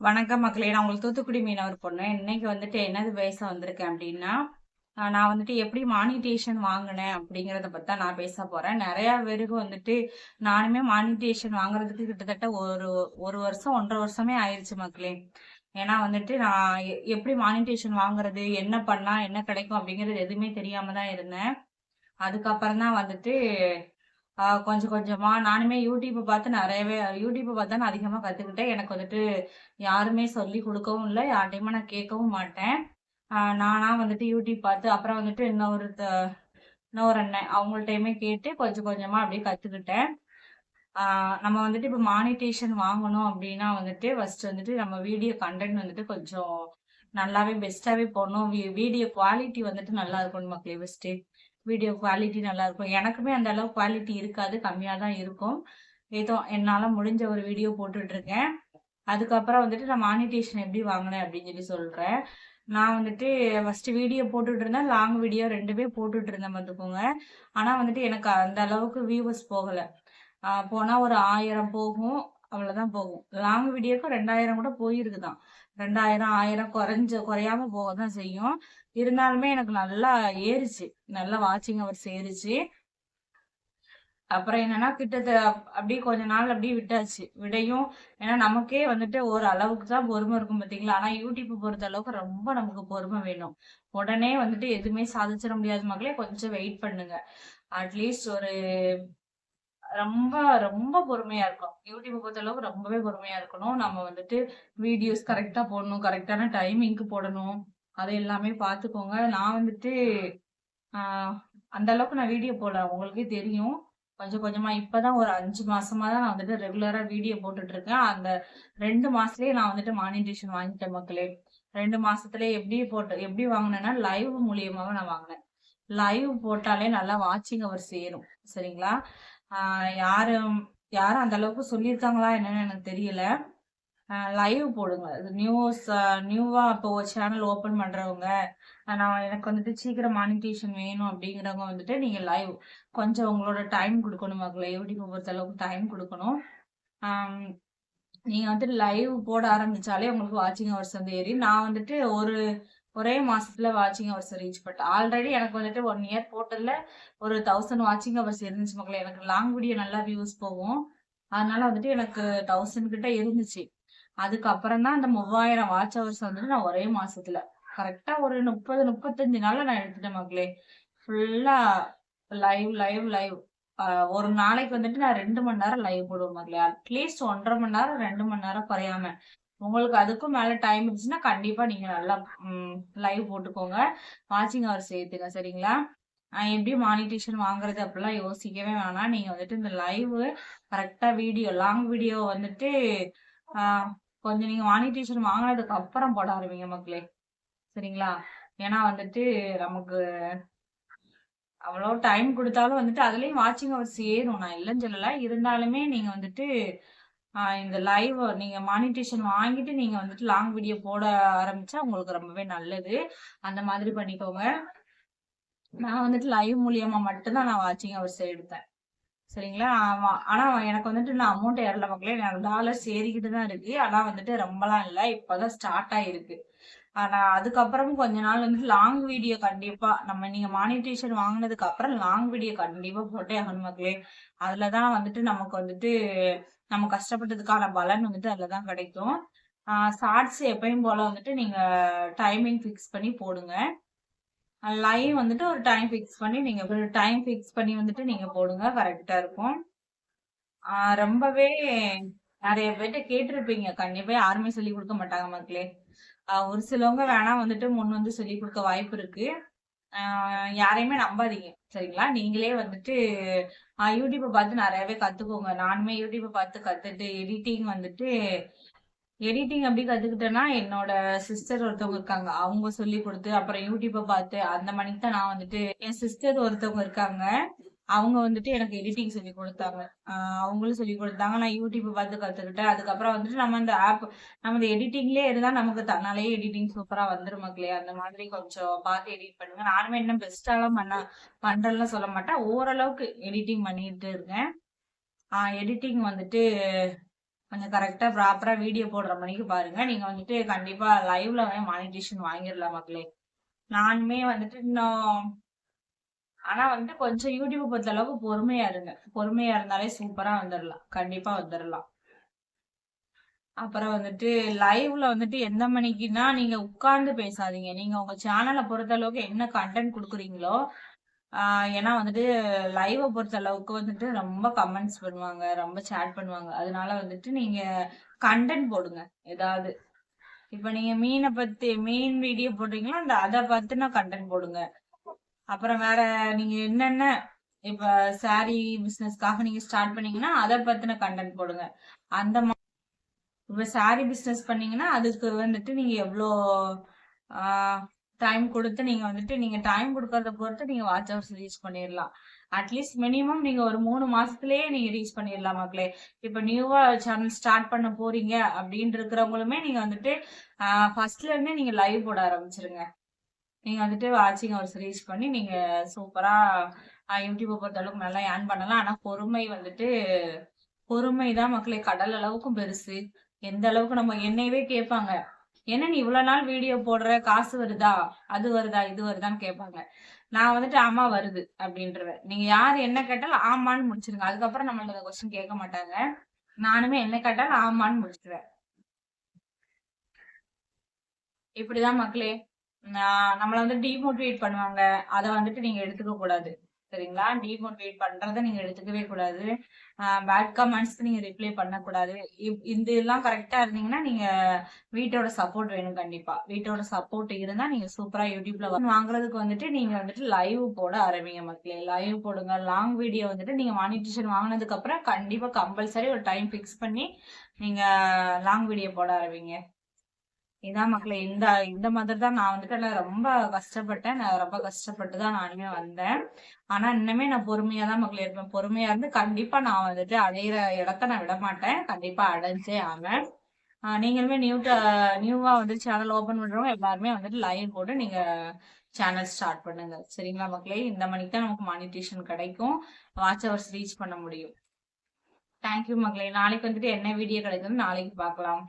வணக்கம் மக்களே. நான் உங்களுக்கு தூத்துக்குடி மீனவர் பொண்ணு. இன்னைக்கு வந்துட்டு என்னது பேச வந்திருக்கேன் அப்படின்னா நான் வந்துட்டு எப்படி மானிட்டேஷன் வாங்கினேன் அப்படிங்கிறத பத்தி தான் நான் பேச போறேன். நிறைய பேருக்கு வந்துட்டு நானுமே மானிட்டேஷன் வாங்குறதுக்கு கிட்டத்தட்ட ஒரு ஒரு வருஷம் ஒன்றரை வருஷமே ஆயிடுச்சு மக்களே. ஏன்னா வந்துட்டு நான் எ- எப்படி மானிட்டேஷன் வாங்குறது என்ன பண்ணால் என்ன கிடைக்கும் அப்படிங்கிறது எதுவுமே தெரியாம தான் இருந்தேன். அதுக்கப்புறம் தான் வந்துட்டு கொஞ்சம் கொஞ்சமா. நானுமே யூடியூப்பை பார்த்து நிறையவே யூடியூப்பை பார்த்து நான் அதிகமாக கற்றுக்கிட்டேன் எனக்கு வந்துட்டு யாருமே சொல்லி கொடுக்கவும் இல்லை. யார்ட்டையுமே நான் கேட்கவும் மாட்டேன். நானாக நானா வந்துட்டு யூடியூப் பார்த்து அப்புறம் வந்துட்டு இன்னொரு இன்னொரு அண்ணன் அவங்கள்ட்டையுமே கேட்டு கொஞ்சம் கொஞ்சமாக அப்படியே கற்றுக்கிட்டேன் நம்ம வந்துட்டு இப்போ மானிட்டேஷன் வாங்கணும் அப்படின்னா வந்துட்டு ஃபர்ஸ்ட் வந்துட்டு நம்ம வீடியோ கண்டென்ட் வந்துட்டு கொஞ்சம் நல்லாவே பெஸ்ட்டாகவே போடணும். வீடியோ குவாலிட்டி வந்துட்டு நல்லா இருக்கணும் மக்களே ஃபஸ்ட்டு வீடியோ குவாலிட்டி நல்லா இருக்கும் எனக்குமே அந்த அளவு குவாலிட்டி இருக்காது. கம்மியாக தான் இருக்கும். ஏதோ என்னால் முடிஞ்ச ஒரு வீடியோ போட்டுட்ருக்கேன். அதுக்கப்புறம் வந்துட்டு நான் மானிட்டேஷன் எப்படி வாங்கினேன் அப்படின்னு சொல்லி சொல்கிறேன் நான் வந்துட்டு ஃபஸ்ட்டு வீடியோ போட்டுட்டு இருந்தேன் லாங் வீடியோ ரெண்டுமே போட்டுட்டு இருந்தேன் பார்த்துக்கோங்க. ஆனால் வந்துட்டு எனக்கு அந்த அளவுக்கு வியூவர்ஸ் போகலை. போனால் ஒரு ஆயிரம் போகும். அவ்வளோதான் போகும். லாங் வீடியோக்கு ரெண்டாயிரம் கூட போயிருக்குதான் ரெண்டாயிரம் ஆயிரம் குறைஞ்ச குறையாம போக தான் செய்யும். இருந்தாலுமே எனக்கு நல்லா ஏறிச்சு. நல்லா வாட்சிங் அவர்ஸ் ஏறுச்சு. அப்புறம் என்னன்னா கிட்டத்த அப்படியே கொஞ்ச நாள் அப்படியே விட்டாச்சு. விடையும் ஏன்னா நமக்கே வந்துட்டு ஒரு அளவுக்கு தான் பொறுமை இருக்கும் பாத்தீங்களா? ஆனா யூடியூப் பொறுத்த அளவுக்கு ரொம்ப நமக்கு பொறுமை வேணும். உடனே வந்துட்டு எதுவுமே சாதிச்சிட முடியாத. மக்களே கொஞ்சம் வெயிட் பண்ணுங்க. அட்லீஸ்ட் ஒரு ரொம்ப ரொம்ப பொறுமையா இருக்கும் யூடியூப் பொறுத்த அளவுக்கு ரொம்பவே பொறுமையா இருக்கணும். நம்ம வந்துட்டு வீடியோஸ் கரெக்டா போடணும் கரெக்டான டைமிங்க்கு போடணும். அதை எல்லாமே பார்த்துக்கோங்க. நான் வந்துட்டு ஆஹ் அந்த அளவுக்கு நான் வீடியோ போடல. உங்களுக்கே தெரியும். கொஞ்சம் கொஞ்சமா இப்பதான் ஒரு அஞ்சு மாசமா தான் நான் வந்துட்டு ரெகுலரா வீடியோ போட்டுட்டு இருக்கேன் அந்த ரெண்டு மாசத்துலயே நான் வந்துட்டு மானிட்டேஷன் வாங்கிட்டேன் மக்களே. ரெண்டு மாசத்துல எப்படி போட்டு எப்படி வாங்கினேன்னா லைவ் மூலியமாவே நான் வாங்கினேன். லைவ் போட்டாலே நல்லா வாட்சிங் அவர் சேரும் சரிங்களா? யாரு யாரும் அந்த அளவுக்கு சொல்லியிருக்காங்களா என்னன்னு எனக்கு தெரியல. லைவ் போடுங்க. இது நியூஸ் நியூவா இப்போ ஒரு சேனல் ஓபன் பண்றவங்க நான் எனக்கு வந்துட்டு சீக்கிரம் மானிட்டேஷன் வேணும் அப்படிங்கிறவங்க வந்துட்டு நீங்க லைவ் கொஞ்சம் உங்களோட டைம் கொடுக்கணும் மக்களை யூடியூப் பொறுத்த அளவுக்கு டைம் கொடுக்கணும். நீங்க வந்துட்டு லைவ் போட ஆரம்பிச்சாலே உங்களுக்கு வாட்சிங் ஹவர்ஸ் வந்து ஏறி நான் வந்துட்டு ஒரு ஒரே மாசத்துல வாட்சிங் ஹவர்ஸ் ரீச் பண்ணிட்டேன். ஆல்ரெடி எனக்கு வந்துட்டு ஒன் இயர் போர்ட்டல்ல ஒரு தௌசண்ட் வாட்சிங் ஹவர்ஸ் இருந்துச்சு மக்களே. எனக்கு லாங் வீடியோ நல்லா வியூஸ் போகும். அதனால வந்துட்டு எனக்கு தௌசண்ட் கிட்ட இருந்துச்சு. அதுக்கப்புறம் தான் அந்த மூவாயிரம் வாட்ச் ஹவர்ஸ் வந்துட்டு நான் ஒரே மாசத்துல. கரெக்டா ஒரு முப்பது முப்பத்தஞ்சு நாள்ல நான் எடுத்துட்டேன் மக்களே. ஃபுல்லா லைவ் லைவ் லைவ் ஒரு நாளைக்கு வந்துட்டு நான் ரெண்டு மணி நேரம் லைவ் போடுவேன் மக்களே. அட்லீஸ்ட் ஒன்றரை மணி நேரம் ரெண்டு மணி நேரம் குறையாம. உங்களுக்கு அதுக்கும் மேல டைம் இருந்துச்சுன்னா கண்டிப்பா நீங்க நல்லா லைவ் போட்டுக்கோங்க. வாட்சிங் ஹவர்ஸ் சேர்த்துங்க சரிங்களா? எப்படி மானிட்டேஷன் வாங்குறது அப்படிலாம் யோசிக்கவே வேணாம். நீங்க வந்துட்டு இந்த லைவ் கரெக்டா வீடியோ லாங் வீடியோ வந்துட்டு கொஞ்சம் நீங்க மானிட்டேஷன் வாங்கினதுக்கு அப்புறம் போட ஆரம்பிங்க மக்களே. சரிங்களா? ஏன்னா வந்துட்டு நமக்கு அவ்வளோ டைம் கொடுத்தாலும் வந்துட்டு அதுலேயும் வாட்சிங் ஹவர்ஸ் ஏறும் நான் இல்லைன்னு சொல்லலை. இருந்தாலுமே நீங்கள் வந்துட்டு இந்த லைவ் நீங்க மானிட்டேஷன் வாங்கிட்டு நீங்க வந்துட்டு லாங் வீடியோ போட ஆரம்பிச்சா உங்களுக்கு ரொம்பவே நல்லது. அந்த மாதிரி பண்ணிக்கோங்க. நான் வந்துட்டு லைவ் மூலியமா மட்டும்தான் நான் வாட்சிங் அவர்ஸ் எடுத்தேன். சரிங்களா? ஆமா. ஆனா எனக்கு வந்துட்டு நான் அமௌண்ட் ஏறல மக்களே. எனக்கு டாலர்ஸ் ஏறிக்கிட்டு தான் இருக்கு. ஆனா வந்துட்டு ரொம்பலாம் இல்ல. இப்பதான் ஸ்டார்ட் ஆயிருக்கு. ஆனா அதுக்கப்புறமும் கொஞ்ச நாள் வந்துட்டு லாங் வீடியோ கண்டிப்பா நம்ம நீங்க மானிட்டேஷன் வாங்கினதுக்கு அப்புறம் லாங் வீடியோ கண்டிப்பா போட்டே ஆகணும் மக்களே. அதுலதான் வந்துட்டு நமக்கு வந்துட்டு நம்ம கஷ்டப்பட்டதுக்கான பலன் வந்துட்டு அதுலதான் கிடைக்கும். ஷார்ட்ஸ் எப்பயும் போல வந்துட்டு நீங்க டைமிங் ஃபிக்ஸ் பண்ணி போடுங்க. லைவ் வந்துட்டு ஒரு டைம் ஃபிக்ஸ் பண்ணி நீங்க டைம் ஃபிக்ஸ் பண்ணி வந்துட்டு நீங்க போடுங்க. கரெக்டா இருக்கும். ரொம்பவே நிறைய பேர்ட்ட கேட்டிருப்பீங்க. கண்டிப்பா யாருமே சொல்லி கொடுக்க மாட்டாங்க மக்களே. ஒரு சிலவங்க வேணா வந்துட்டு முன் வந்து சொல்லி கொடுக்க வாய்ப்பு இருக்கு. யாரையுமே நம்பாதீங்க. சரிங்களா? நீங்களே வந்துட்டு ஆஹ் யூடியூப்பை பார்த்து நிறையவே கத்துக்கோங்க. நானுமே யூடியூப்பை பார்த்து கத்துட்டு எடிட்டிங் வந்துட்டு எடிட்டிங் அப்படி கத்துக்கிட்டேன்னா என்னோட சிஸ்டர் ஒருத்தவங்க இருக்காங்க. அவங்க சொல்லி கொடுத்து அப்புறம் யூடியூப்பை பார்த்து அந்த மணிக்கு தான் நான் வந்துட்டு என் சிஸ்டர் ஒருத்தவங்க இருக்காங்க. அவங்க வந்துட்டு எனக்கு எடிட்டிங் சொல்லி கொடுத்தாங்க. அவங்களும் சொல்லி கொடுத்தாங்க. நான் யூடியூப்பை பார்த்து கற்றுக்கிட்டேன் அதுக்கப்புறம் வந்துட்டு நம்ம இந்த ஆப் நம்ம இந்த எடிட்டிங்லேயே இருந்தால் நமக்கு தன்னாலே எடிட்டிங் சூப்பராக வந்துரும் மக்களே. அந்த மாதிரி கொஞ்சம் பார்த்து எடிட் பண்ணுங்க. நானுமே என்ன பெஸ்ட்டாலாம் பண்ண பண்ணுறேன்னு சொல்ல மாட்டேன். ஓரளவுக்கு எடிட்டிங் பண்ணிட்டு இருக்கேன். எடிட்டிங் வந்துட்டு கொஞ்சம் கரெக்டாக ப்ராப்பராக வீடியோ போடுற மணிக்கு பாருங்கள் நீங்கள் வந்துட்டு கண்டிப்பாக லைவ்ல மானிட்டேஷன் வாங்கிடலாம் மக்களே. நானுமே வந்துட்டு இன்னும் ஆனா வந்துட்டு கொஞ்சம் யூடியூப் பொறுத்த அளவுக்கு பொறுமையா இருங்க. பொறுமையா இருந்தாலே சூப்பரா வந்துடலாம் கண்டிப்பா வந்துடலாம் அப்புறம் வந்துட்டு லைவ்ல வந்துட்டு எந்த மணிக்குன்னா நீங்க உட்கார்ந்து பேசாதீங்க. நீங்க உங்க சேனலை பொறுத்த அளவுக்கு என்ன கண்டென்ட் கொடுக்குறீங்களோ ஏன்னா வந்துட்டு லைவை பொறுத்த அளவுக்கு வந்துட்டு ரொம்ப கமெண்ட்ஸ் பண்ணுவாங்க ரொம்ப சேட் பண்ணுவாங்க. அதனால வந்துட்டு நீங்க கண்டென்ட் போடுங்க ஏதாவது. இப்ப நீங்க மீனை பத்தி மீன் வீடியோ போடுறீங்களா? அந்த அதை பத்தின கண்டென்ட் போடுங்க. அப்புறம் வேற நீங்க என்னென்ன இப்ப சாரி பிசினஸ்க்காக நீங்க ஸ்டார்ட் பண்ணீங்கன்னா அதை பத்தின கண்டென்ட் போடுங்க. அந்த மா- இப்ப சாரி பிசினஸ் பண்ணீங்கன்னா அதுக்கு வந்துட்டு நீங்க எவ்வளோ டைம் கொடுத்து நீங்க வந்துட்டு நீங்க டைம் கொடுக்கறத பொறுத்து நீங்க வாட்ச் ஹவர்ஸ் ரீச் பண்ணிடலாம் அட்லீஸ்ட் மினிமம் நீங்க ஒரு மூணு மாசத்துலயே நீங்க ரீச் பண்ணிடலாம் மக்களே. இப்ப நியூவா சேனல் ஸ்டார்ட் பண்ண போறீங்க அப்படின்னு இருக்கிறவங்களுமே நீங்க வந்துட்டு ஃபர்ஸ்ட்ல இருந்தே நீங்க லைவ் போட ஆரம்பிச்சிருங்க. நீங்கள் வந்துட்டு வாட்சிங் ஹவர்ஸ் ரீச் பண்ணி நீங்கள் சூப்பராக யூடியூப்பை பொறுத்த அளவுக்கு நல்லா ஏர்ன் பண்ணலாம். ஆனால் பொறுமை வந்துட்டு பொறுமை தான் மக்களே. கடல் அளவுக்கும் பெருசு. எந்த அளவுக்கு நம்ம என்னையவே கேட்பாங்க. என்ன நீ இவ்வளோ நாள் வீடியோ போடுற? காசு வருதா? அது வருதா? இது வருதான்னு கேட்பாங்க. நான் வந்துட்டு ஆமா வருது அப்படின்றவன். நீங்க யார் என்ன கேட்டாலும் ஆமான்னு முடிச்சிருங்க. அதுக்கப்புறம் நம்மள்ட்ட அந்த கொஸ்டின் கேட்க மாட்டாங்க. நானுமே என்ன கேட்டாலும் ஆமான்னு முடிச்சிருவேன். இப்படிதான் மக்களே. நம்மள வந்து டிமோட்டிவேட் பண்ணுவாங்க. அதை வந்துட்டு நீங்க எடுத்துக்க கூடாது. சரிங்களா? டிமோட்டிவேட் பண்றத நீங்க எடுத்துக்கவே கூடாது. பேட் கமெண்ட்ஸ்க்கு நீங்க ரிப்ளை பண்ணக்கூடாது. இப்- இந்த எல்லாம் கரெக்டா இருந்தீங்கன்னா நீங்க வீட்டோட சப்போர்ட் வேணும் கண்டிப்பா. வீட்டோட சப்போர்ட் இருந்தா நீங்க சூப்பரா யூடியூப்ல வாங்குறதுக்கு வந்துட்டு நீங்க வந்துட்டு லைவ் போட ஆரம்பிங்க மக்களே. லைவ் போடுங்க. லாங் வீடியோ வந்துட்டு நீங்க மானிட்டேஷன் வாங்கினதுக்கு அப்புறம் கண்டிப்பா கம்பல்சரி ஒரு டைம் ஃபிக்ஸ் பண்ணி நீங்க லாங் வீடியோ போட ஆரம்பிங்க. இதான் மக்களை இந்த இந்த மாதிரி தான் நான் வந்துட்டு நான் ரொம்ப கஷ்டப்பட்டேன். நான் ரொம்ப கஷ்டப்பட்டு தான் நானுமே வந்தேன். ஆனா இன்னுமே நான் பொறுமையா தான் மக்களை இருப்பேன். பொறுமையா இருந்து கண்டிப்பா நான் வந்துட்டு அடையிற இடத்த நான் விட மாட்டேன் கண்டிப்பா அடைஞ்சே ஆவேன். நீங்களுமே நியூ நியூவா வந்து சேனல் ஓபன் பண்றவங்க எல்லாருமே வந்துட்டு லைன் போட்டு நீங்க சேனல் ஸ்டார்ட் பண்ணுங்க. சரிங்களா மக்களே இந்த மணிக்கு தான் நமக்கு மானிட்டேஷன் கிடைக்கும். வாட்ச் அவர்ஸ் ரீச் பண்ண முடியும். தேங்க்யூ மக்களே நாளைக்கு வந்துட்டு என்ன வீடியோ கிடைக்குதுன்னு நாளைக்கு பார்க்கலாம்.